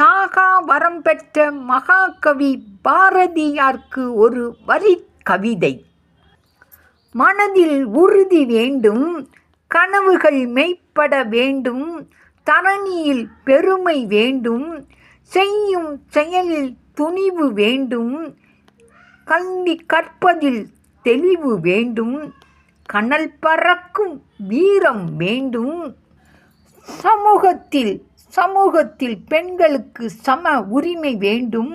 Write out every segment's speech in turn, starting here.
சாகா வரம் பெற்ற மகாகவி பாரதியார்க்கு ஒரு வரி கவிதை. மனதில் உறுதி வேண்டும் கனவுகள் மெய்ப்பட வேண்டும் தரணியில் பெருமை வேண்டும் செய்யும் செயலில் துணிவு வேண்டும் கல்வி கற்பதில் தெளிவு வேண்டும் கனல் பறக்கும் வீரம் வேண்டும் சமூகத்தில் சமூகத்தில் பெண்களுக்கு சம உரிமை வேண்டும்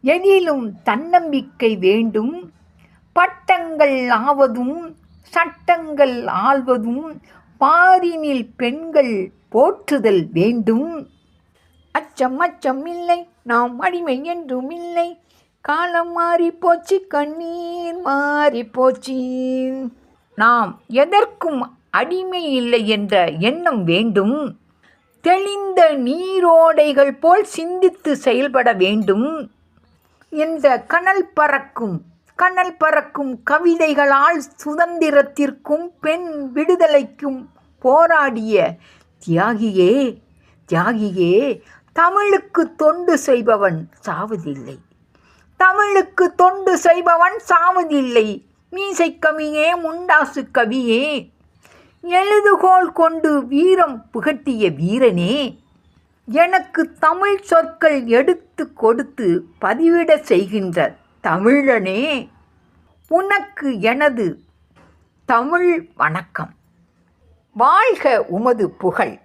எதிலும் தன்னம்பிக்கை வேண்டும். பட்டங்கள் ஆவதும் சட்டங்கள் ஆள்வதும் பாரினில் பெண்கள் போற்றுதல் வேண்டும். அச்சம் அச்சம் இல்லை நாம் அடிமை என்றும் இல்லை. காலம் மாறி போச்சு கண்ணீர் மாறி போச்சு. நாம் எதற்கும் அடிமை இல்லை என்ற எண்ணம் வேண்டும். தெளிந்த நீரோடைகள் போல் சிந்தித்து செயல்பட வேண்டும் இந்த கனல் பறக்கும் கனல் பறக்கும் கவிதைகளால் சுதந்திரத்திற்கும் பெண் விடுதலைக்கும் போராடிய தியாகியே தியாகியே தமிழுக்கு தொண்டு செய்பவன் சாவதில்லை. தமிழுக்கு தொண்டு செய்பவன் சாவதில்லை. மீசை கவியே முண்டாசு கவியே எழுதுகோல் கொண்டு வீரம் புகட்டிய வீரனே எனக்கு தமிழ் சொற்கள் எடுத்து கொடுத்து பதிவிட செய்கின்ற தமிழனே உனக்கு எனது தமிழ் வணக்கம். வாழ்க உமது புகழ்.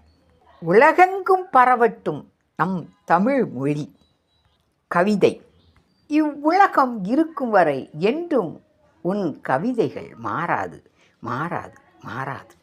உலகெங்கும் பரவட்டும் நம் தமிழ் மொழி. கவிதை. இவ்வுலகம் இருக்கும் வரை என்றும் உன் கவிதைகள் மாறாது மாறாது மாறாது.